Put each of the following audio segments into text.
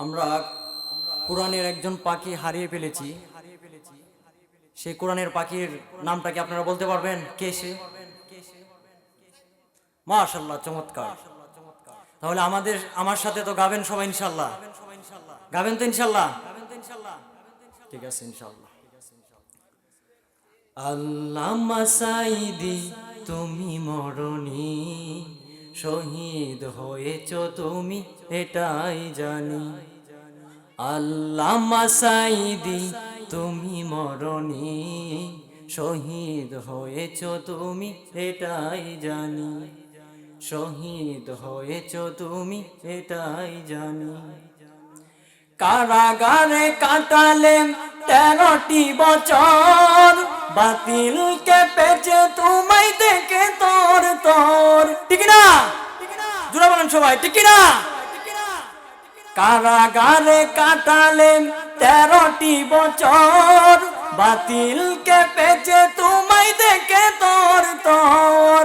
আমরা কোরআনের একজন পাখি হারিয়ে ফেলেছি। সেই কোরআনের পাখির নামটা কি আপনারা বলতে পারবেন, কে সে? মাশাল্লাহ চমৎকার। তাহলে আমাদের, আমার সাথে তো গাবেন সবাই ইনশাল্লাহ গাবেন তো ইনশাল্লাহ ঠিক আছে ইনশাল্লাহ আল্লাহ সাইদি তুমি মরণি। শহীদ হয়েছ তুমি, এটাই জানি। আল্লাহ সাইদি, তুমি মরণি শহীদ হয়েছ তুমি, এটাই জানি। শহীদ হয়েছ তুমি, এটাই জানি। কারাগারে কাটালেন তেরোটি বছর, বাতিলকে পেছে তোমায় দেখে তোর তোর। ঠিক না? সবাই, ঠিক না কারাগারে কাটালেন তেরোটি বছর। বাতিলকে পেছে তোমায় দেখে তোর তোর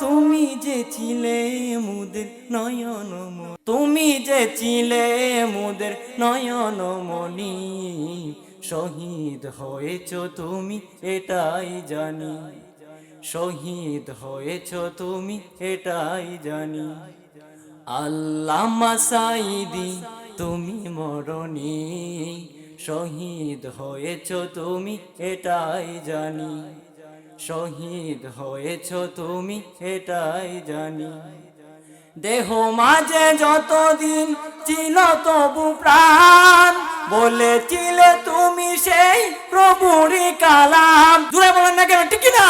তুমি যে ছিলে মুদের নয়ন তুমি যে ছিলে মুদের নয়ন মনি শহীদ হয়েছ তুমি, এটাই জানি। শহীদ হয়েছ তুমি, এটাই জানি। আল্লামা সাইদি তুমি মরণি। শহীদ হয়েছ তুমি, এটাই জানি। শহীদ হয়েছ তুমি, এটাই জানি। দেহ মাঝে যতদিন ছিল তবু প্রাণ, বলেছিলে তুমি সেই প্রভুরি কালাম। জুড়ে বলেন না কেন, ঠিক না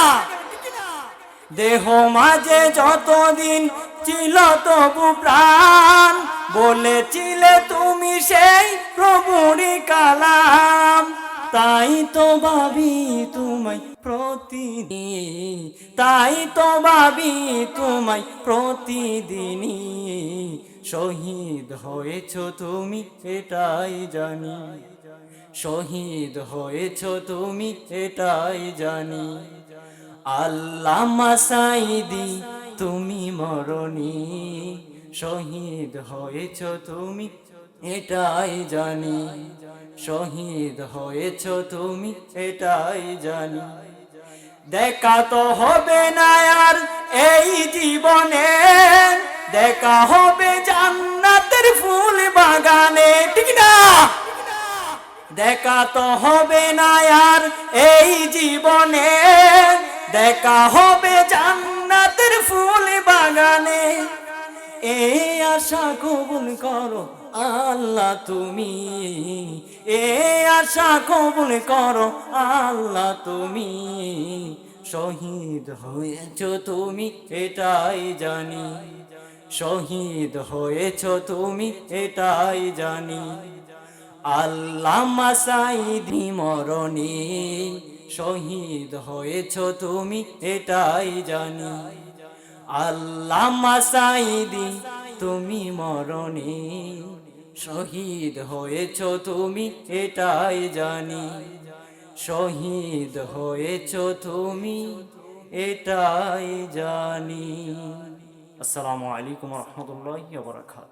দেহ মাঝে যতদিন ছিল তবু প্রাণ, বলেছিলে তুমি সেই প্রভুরি কালাম। তাই তো ভাবি তোমায় প্রতিদিন তাই তো ভাবি তোমায় প্রতিদিনই। শহীদ হয়েছ তুমি, এটাই জানি। শহীদ হয়েছ তুমি, এটাই জানি। আল্লাহ মাসাইদি, তুমি মরণি। শহীদ হয়েছ তুমি, এটাই জানি। শহীদ হয়েছ তুমি, এটাই জানি। দেখা তো হবে না আর এই জীবনে। দেখা হবে জান্নাতের ফুল বাগানে, ঠিক না? দেখা তো হবে না আর এই জীবনে। দেখা হবে জান্নাতের ফুল বাগানে। এই আশা কবুল করো আল্লাহ তুমি। এ আশা কবুল করো আল্লাহ তুমি। শহীদ হয়েছ তুমি, এটাই জানি। শহীদ হয়েছ তুমি, এটাই জানি। আল্লাহ মাসাইদি মরণি শহীদ হয়েছ তুমি, এটাই জানি। আল্লাহ মাসাইদি, তুমি মরণি শহীদ হয়েছ তুমি, এটাই জানি। শহীদ হয়েছ তুমি, এটাই জানি। আসসালামু আলাইকুম রহমতুল্লাহ বরকাত